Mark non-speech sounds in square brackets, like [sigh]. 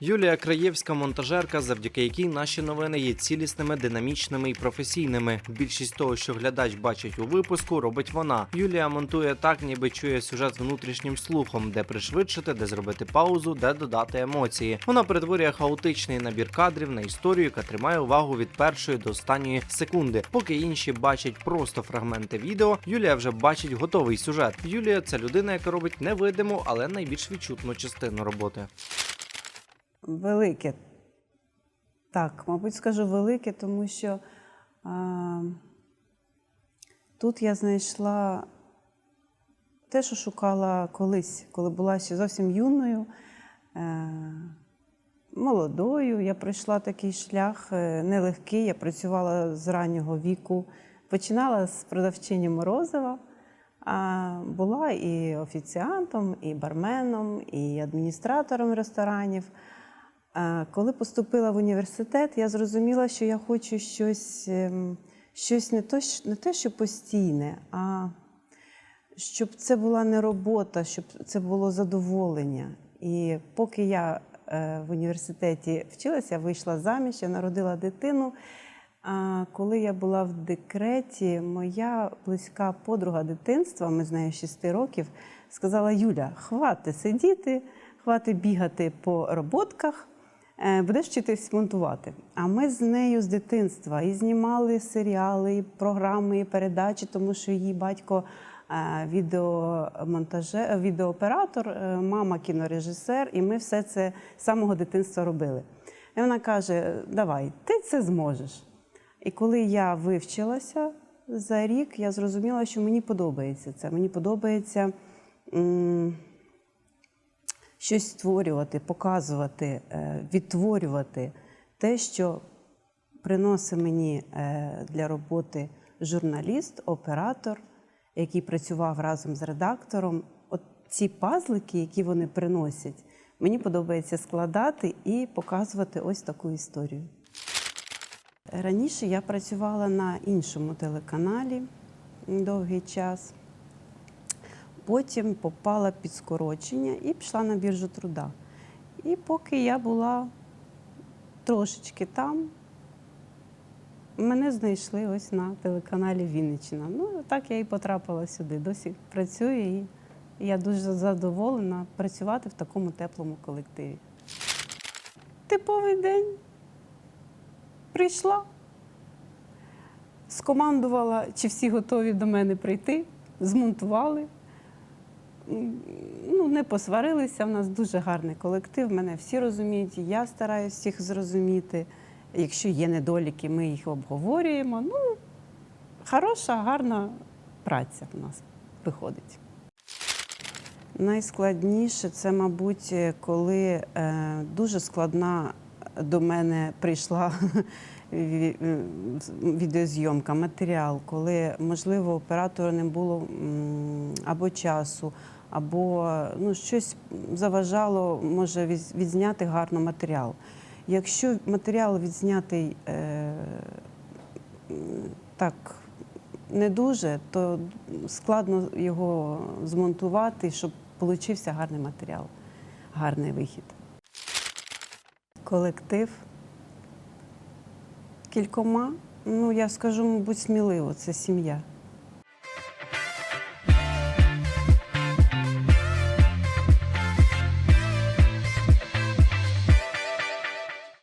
Юлія Краєвська, монтажерка, завдяки якій наші новини є цілісними, динамічними і професійними. Більшість того, що глядач бачить у випуску, робить вона. Юлія монтує так, ніби чує сюжет внутрішнім слухом, де пришвидшити, де зробити паузу, де додати емоції. Вона перетворює хаотичний набір кадрів на історію, яка тримає увагу від першої до останньої секунди. Поки інші бачать просто фрагменти відео, Юлія вже бачить готовий сюжет. Юлія це людина, яка робить невидиму, але найбільш відчутну частину роботи. Велике. Так, мабуть, скажу велике, тому що а, тут я знайшла те, що шукала колись, коли була ще зовсім юною, е, молодою. Я пройшла такий шлях е, нелегкий. Я працювала з раннього віку. Починала з продавчині Морозова. А була і офіціантом, і барменом, і адміністратором ресторанів. Коли поступила в університет, я зрозуміла, що я хочу щось, ем, щось не, то, не те, що постійне, а щоб це була не робота, щоб це було задоволення. І поки я е, в університеті вчилася, вийшла заміж, я народила дитину. А коли я була в декреті, моя близька подруга дитинства, ми з нею 6 років, сказала: Юля, хвати сидіти, хвати бігати по роботках, будеш вчитись монтувати. А ми з нею з дитинства і знімали серіали, і програми, і передачі, тому що її батько е, відеомонтаже, відеооператор, е, мама кінорежисер, і ми все це з самого дитинства робили. І вона каже: Давай, ти це зможеш. І коли я вивчилася за рік, я зрозуміла, що мені подобається це. Мені подобається щось створювати, показувати, е, відтворювати те, що приносить мені е, для роботи журналіст, оператор, який працював разом з редактором. От ці пазлики, які вони приносять, мені подобається складати і показувати ось таку історію. Раніше я працювала на іншому телеканалі довгий час. Потім попала під скорочення і пішла на біржу труда. І поки я була трошечки там, мене знайшли ось на телеканалі Вінниччина. Ну, так я і потрапила сюди. Досі працюю і я дуже задоволена працювати в такому теплому колективі. Типовий день прийшла, скомандувала, чи всі готові до мене прийти, змонтували. Ну, не посварилися. У нас дуже гарний колектив. Мене всі розуміють. Я стараюся всіх зрозуміти. Якщо є недоліки, ми їх обговорюємо. Ну, хороша, гарна праця в нас виходить. Найскладніше це, мабуть, коли е, дуже складна до мене прийшла [laughs] ві- відеозйомка, матеріал, коли, можливо, оператору не було або часу, або ну, щось заважало, може відзняти гарно матеріал. Якщо матеріал відзнятий е, так не дуже, то складно його змонтувати, щоб получився гарний матеріал, гарний вихід. Колектив кількома, ну я скажу, мабуть, сміливо, це сім'я.